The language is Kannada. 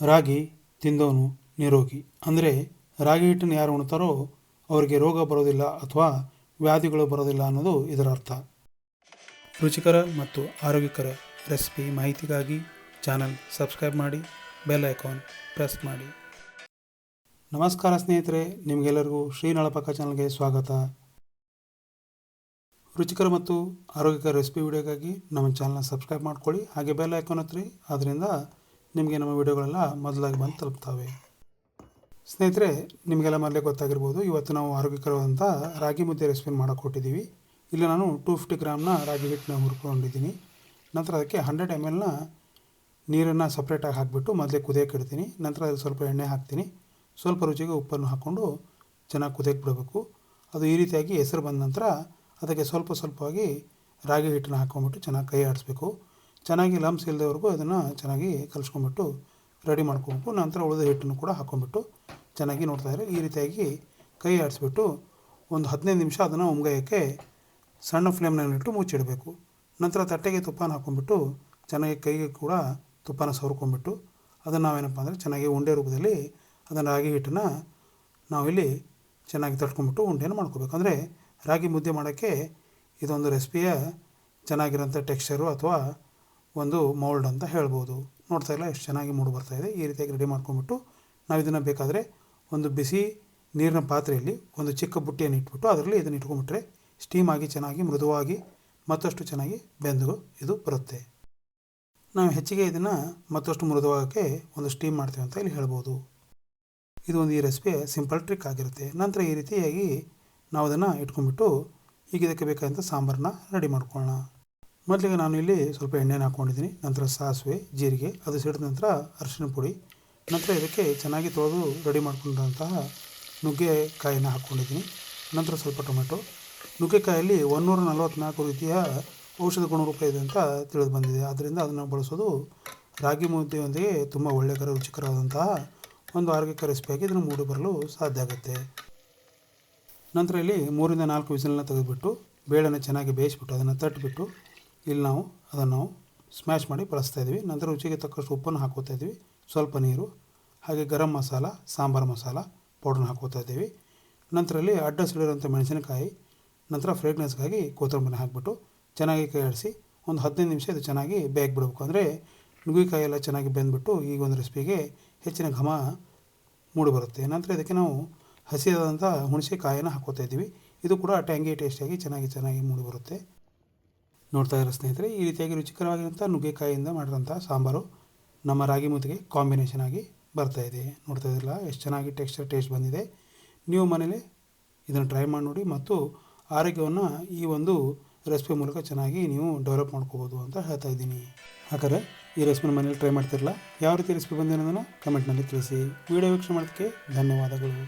ರಾಗಿ ತಿಂದವನು ನಿರೋಗಿ. ಅಂದರೆ ರಾಗಿ ಹಿಟ್ಟನ್ನು ಯಾರು ಉಣ್ತಾರೋ ಅವರಿಗೆ ರೋಗ ಬರೋದಿಲ್ಲ ಅಥವಾ ವ್ಯಾಧಿಗಳು ಬರೋದಿಲ್ಲ ಅನ್ನೋದು ಇದರ ಅರ್ಥ. ರುಚಿಕರ ಮತ್ತು ಆರೋಗ್ಯಕರ ರೆಸಿಪಿ ಮಾಹಿತಿಗಾಗಿ ಚಾನಲ್ ಸಬ್ಸ್ಕ್ರೈಬ್ ಮಾಡಿ, ಬೆಲ್ ಐಕಾನ್ ಪ್ರೆಸ್ ಮಾಡಿ. ನಮಸ್ಕಾರ ಸ್ನೇಹಿತರೆ, ನಿಮಗೆಲ್ಲರಿಗೂ ಶ್ರೀ ನಳಪಕ್ಕ ಚಾನಲ್ಗೆ ಸ್ವಾಗತ. ರುಚಿಕರ ಮತ್ತು ಆರೋಗ್ಯಕರ ರೆಸಿಪಿ ವಿಡಿಯೋಗಾಗಿ ನಮ್ಮ ಚಾನಲ್ನ ಸಬ್ಸ್ಕ್ರೈಬ್ ಮಾಡ್ಕೊಳ್ಳಿ, ಹಾಗೆ ಬೆಲ್ ಐಕಾನ್ ಹತ್ರಿ ಅದರಿಂದ ನಿಮಗೆ ನಮ್ಮ ವಿಡಿಯೋಗಳೆಲ್ಲ ಮೊದಲಾಗಿ ಬಂದು ತಲುಪ್ತವೆ. ಸ್ನೇಹಿತರೆ, ನಿಮಗೆಲ್ಲ ಮೊದಲೇ ಗೊತ್ತಾಗಿರ್ಬೋದು, ಇವತ್ತು ನಾವು ಆರೋಗ್ಯಕರವಾದಂಥ ರಾಗಿ ಮುದ್ದೆ ರೆಸಿಪಿ ಮಾಡೋಕೆ ಕೊಟ್ಟಿದ್ದೀವಿ ಇಲ್ಲಿ ನಾನು ಟೂ ಫಿಫ್ಟಿ ಗ್ರಾಮ್ನ ರಾಗಿ ಹಿಟ್ಟನ್ನ ಹುರ್ಕೊಂಡಿದ್ದೀನಿ. ನಂತರ ಅದಕ್ಕೆ ಹಂಡ್ರೆಡ್ ಎಂ ಎಲ್ನ ನೀರನ್ನು ಸಪ್ರೇಟಾಗಿ ಹಾಕಿಬಿಟ್ಟು ಮೊದಲೇ ಕುದಿಯಕ್ಕೆ ಇಡ್ತೀನಿ. ನಂತರ ಅದಕ್ಕೆ ಸ್ವಲ್ಪ ಎಣ್ಣೆ ಹಾಕ್ತೀನಿ. ಸ್ವಲ್ಪ ರುಚಿಗೆ ಉಪ್ಪನ್ನು ಹಾಕ್ಕೊಂಡು ಚೆನ್ನಾಗಿ ಕುದಿಯಕ್ಕೆ ಬಿಡಬೇಕು. ಅದು ಈ ರೀತಿಯಾಗಿ ಹೆಸರು ಬಂದ ನಂತರ ಅದಕ್ಕೆ ಸ್ವಲ್ಪ ಸ್ವಲ್ಪವಾಗಿ ರಾಗಿ ಹಿಟ್ಟನ್ನು ಹಾಕ್ಕೊಂಬಿಟ್ಟು ಚೆನ್ನಾಗಿ ಕೈ ಆಡಿಸ್ಬೇಕು. ಚೆನ್ನಾಗಿ ಲಮ್ಸ್ ಇಲ್ಲದವರೆಗೂ ಅದನ್ನು ಚೆನ್ನಾಗಿ ಕಲಿಸ್ಕೊಂಬಿಟ್ಟು ರೆಡಿ ಮಾಡ್ಕೊಬೇಕು. ನಂತರ ಉಳಿದ ಹಿಟ್ಟನ್ನು ಕೂಡ ಹಾಕ್ಕೊಂಬಿಟ್ಟು ಚೆನ್ನಾಗಿ ನೋಡ್ತಾ ಇದ್ದಾರೆ ಈ ರೀತಿಯಾಗಿ ಕೈ ಆಡಿಸ್ಬಿಟ್ಟು ಒಂದು ಹದಿನೈದು ನಿಮಿಷ ಅದನ್ನು ಉಮ್ಗಾಯಕ್ಕೆ ಸಣ್ಣ ಫ್ಲೇಮ್ನಲ್ಲಿಟ್ಟು ಮುಚ್ಚಿಡಬೇಕು. ನಂತರ ತಟ್ಟೆಗೆ ತುಪ್ಪನ ಹಾಕ್ಕೊಂಬಿಟ್ಟು ಚೆನ್ನಾಗಿ ಕೈಗೆ ಕೂಡ ತುಪ್ಪನ ಸವರ್ಕೊಂಬಿಟ್ಟು ಅದನ್ನು ನಾವೇನಪ್ಪ ಅಂದರೆ ಚೆನ್ನಾಗಿ ಉಂಡೆ ರೂಪದಲ್ಲಿ ಅದನ್ನು ರಾಗಿ ಹಿಟ್ಟನ್ನು ನಾವಿಲ್ಲಿ ಚೆನ್ನಾಗಿ ತಟ್ಕೊಂಬಿಟ್ಟು ಉಂಡೆಯನ್ನು ಮಾಡ್ಕೋಬೇಕು. ಅಂದರೆ ರಾಗಿ ಮುದ್ದೆ ಮಾಡೋಕ್ಕೆ ಇದೊಂದು ರೆಸಿಪಿಯ ಚೆನ್ನಾಗಿರೋಂಥ ಟೆಕ್ಸ್ಚರು ಅಥವಾ ಒಂದು ಮೌಲ್ಡ್ ಅಂತ ಹೇಳ್ಬೋದು. ನೋಡ್ತಾ ಇಲ್ಲ, ಎಷ್ಟು ಚೆನ್ನಾಗಿ ಮೂಡು ಬರ್ತಾ ಇದೆ. ಈ ರೀತಿಯಾಗಿ ರೆಡಿ ಮಾಡ್ಕೊಂಬಿಟ್ಟು ನಾವು ಇದನ್ನು ಬೇಕಾದರೆ ಒಂದು ಬಿಸಿ ನೀರಿನ ಪಾತ್ರೆಯಲ್ಲಿ ಒಂದು ಚಿಕ್ಕ ಬುಟ್ಟಿಯನ್ನು ಇಟ್ಬಿಟ್ಟು ಅದರಲ್ಲಿ ಇದನ್ನು ಇಟ್ಕೊಂಬಿಟ್ರೆ ಸ್ಟೀಮ್ ಆಗಿ ಚೆನ್ನಾಗಿ ಮೃದುವಾಗಿ ಮತ್ತಷ್ಟು ಚೆನ್ನಾಗಿ ಬೆಂದು ಇದು ಬರುತ್ತೆ. ನಾವು ಹೆಚ್ಚಿಗೆ ಇದನ್ನು ಮತ್ತಷ್ಟು ಮೃದುವಾಗಕ್ಕೆ ಒಂದು ಸ್ಟೀಮ್ ಮಾಡ್ತೇವೆ ಅಂತ ಇಲ್ಲಿ ಹೇಳ್ಬೋದು. ಇದು ಒಂದು ಈ ರೆಸಿಪಿ ಸಿಂಪಲ್ ಟ್ರಿಕ್ ಆಗಿರುತ್ತೆ. ನಂತರ ಈ ರೀತಿಯಾಗಿ ನಾವು ಅದನ್ನು ಇಟ್ಕೊಂಡ್ಬಿಟ್ಟು ಈಗ ಇದಕ್ಕೆ ಬೇಕಾದಂಥ ಸಾಂಬಾರನ್ನ ರೆಡಿ ಮಾಡ್ಕೊಳ್ಳೋಣ. ಮೊದಲಿಗೆ ನಾನು ಇಲ್ಲಿ ಸ್ವಲ್ಪ ಎಣ್ಣೆನ ಹಾಕ್ಕೊಂಡಿದ್ದೀನಿ, ನಂತರ ಸಾಸಿವೆ, ಜೀರಿಗೆ, ಅದು ಸಿಡಿದ ನಂತರ ಅರಿಶಿನ ಪುಡಿ, ನಂತರ ಇದಕ್ಕೆ ಚೆನ್ನಾಗಿ ತೊಳೆದು ರೆಡಿ ಮಾಡಿಕೊಂಡಂತಹ ನುಗ್ಗೆಕಾಯಿನ ಹಾಕ್ಕೊಂಡಿದ್ದೀನಿ. ನಂತರ ಸ್ವಲ್ಪ ಟೊಮೆಟೊ. ನುಗ್ಗೆಕಾಯಲ್ಲಿ ಒಂದೂರ ನಲವತ್ತ್ನಾಲ್ಕು ರೀತಿಯ ಔಷಧ ಗುಣರೂಪ ಇದೆ ಅಂತ ತಿಳಿದು ಬಂದಿದೆ. ಆದ್ದರಿಂದ ಅದನ್ನು ಬಳಸೋದು ರಾಗಿ ಮುದ್ದೆಯೊಂದಿಗೆ ತುಂಬ ಒಳ್ಳೆಯಕರ ರುಚಿಕರವಾದಂತಹ ಒಂದು ಆರೋಗ್ಯಕರ ರೆಸಿಪಿಯಾಗಿ ಇದನ್ನು ಮೂಡಿ ಬರಲು ಸಾಧ್ಯ ಆಗುತ್ತೆ. ನಂತರ ಇಲ್ಲಿ ಮೂರಿಂದ ನಾಲ್ಕು ವಿಸಿಲನ್ನ ತೆಗೆದುಬಿಟ್ಟು ಬೇಳೆನ ಚೆನ್ನಾಗಿ ಬೇಯಿಸ್ಬಿಟ್ಟು ಅದನ್ನು ತಟ್ಟಿಬಿಟ್ಟು ಇಲ್ಲಿ ನಾವು ಅದನ್ನು ನಾವು ಸ್ಮ್ಯಾಶ್ ಮಾಡಿ ಬಳಸ್ತಾ ಇದ್ದೀವಿ. ನಂತರ ರುಚಿಗೆ ತಕ್ಕಷ್ಟು ಉಪ್ಪನ್ನು ಹಾಕೋತಾ ಇದ್ದೀವಿ. ಸ್ವಲ್ಪ ನೀರು, ಹಾಗೆ ಗರಂ ಮಸಾಲ, ಸಾಂಬಾರು ಮಸಾಲ ಪೌಡ್ರನ್ನ ಹಾಕೋತಾ ಇದ್ದೀವಿ. ನಂತರಲ್ಲಿ ಅಡ್ಡ ಸಿಡಿರೋಂಥ ಮೆಣಸಿನಕಾಯಿ, ನಂತರ ಫ್ರೇಗ್ನೆನ್ಸ್ಗಾಗಿ ಕೊತ್ತಂಬರಿ ಹಾಕಿಬಿಟ್ಟು ಚೆನ್ನಾಗಿ ಕೈ ಆಡಿಸಿ ಒಂದು ಹದಿನೈದು ನಿಮಿಷ ಇದು ಚೆನ್ನಾಗಿ ಬೇಗ ಬಿಡಬೇಕು ಅಂದರೆ ನುಗ್ಗಿಕಾಯಿ ಎಲ್ಲ ಚೆನ್ನಾಗಿ ಬೆಂದ್ಬಿಟ್ಟು ಈಗ ಒಂದು ರೆಸಿಪಿಗೆ ಹೆಚ್ಚಿನ ಘಮ ಮೂಡಿ ಬರುತ್ತೆ ನಂತರ ಇದಕ್ಕೆ ನಾವು ಹಸಿಯಾದಂಥ ಹುಣಸೆಕಾಯಿನ ಹಾಕೋತಾ ಇದ್ದೀವಿ. ಇದು ಕೂಡ ಟ್ಯಾಂಗಿ ಟೇಸ್ಟಿಯಾಗಿ ಚೆನ್ನಾಗಿ ಚೆನ್ನಾಗಿ ಮೂಡಿ ಬರುತ್ತೆ ನೋಡ್ತಾ ಇರೋ ಸ್ನೇಹಿತರೆ, ಈ ರೀತಿಯಾಗಿ ರುಚಿಕರವಾಗಿರುವಂಥ ನುಗ್ಗೆಕಾಯಿಯಿಂದ ಮಾಡಿದಂಥ ಸಾಂಬಾರು ನಮ್ಮ ರಾಗಿ ಮುದ್ದೆಗೆ ಕಾಂಬಿನೇಷನ್ ಆಗಿ ಬರ್ತಾ ಇದೆ. ನೋಡ್ತಾ ಇದ್ದಿಲ್ಲ ಎಷ್ಟು ಚೆನ್ನಾಗಿ ಟೆಕ್ಸ್ಚರ್ ಟೇಸ್ಟ್ ಬಂದಿದೆ. ನೀವು ಮನೇಲಿ ಇದನ್ನು ಟ್ರೈ ಮಾಡಿ ನೋಡಿ ಮತ್ತು ಆರೋಗ್ಯವನ್ನು ಈ ಒಂದು ರೆಸಿಪಿ ಮೂಲಕ ಚೆನ್ನಾಗಿ ನೀವು ಡೆವಲಪ್ ಮಾಡ್ಕೋಬೋದು ಅಂತ ಹೇಳ್ತಾ ಇದ್ದೀನಿ. ಹಾಗಾದರೆ ಈ ರೆಸಿಪಿನ ಮನೇಲಿ ಟ್ರೈ ಮಾಡ್ತಿರಲ್ಲ, ಯಾವ ರೀತಿ ರೆಸಿಪಿ ಬಂದಿರೋದನ್ನು ಕಮೆಂಟ್ನಲ್ಲಿ ತಿಳಿಸಿ. ವಿಡಿಯೋ ವೀಕ್ಷಣೆ ಮಾಡೋದಕ್ಕೆ ಧನ್ಯವಾದಗಳು.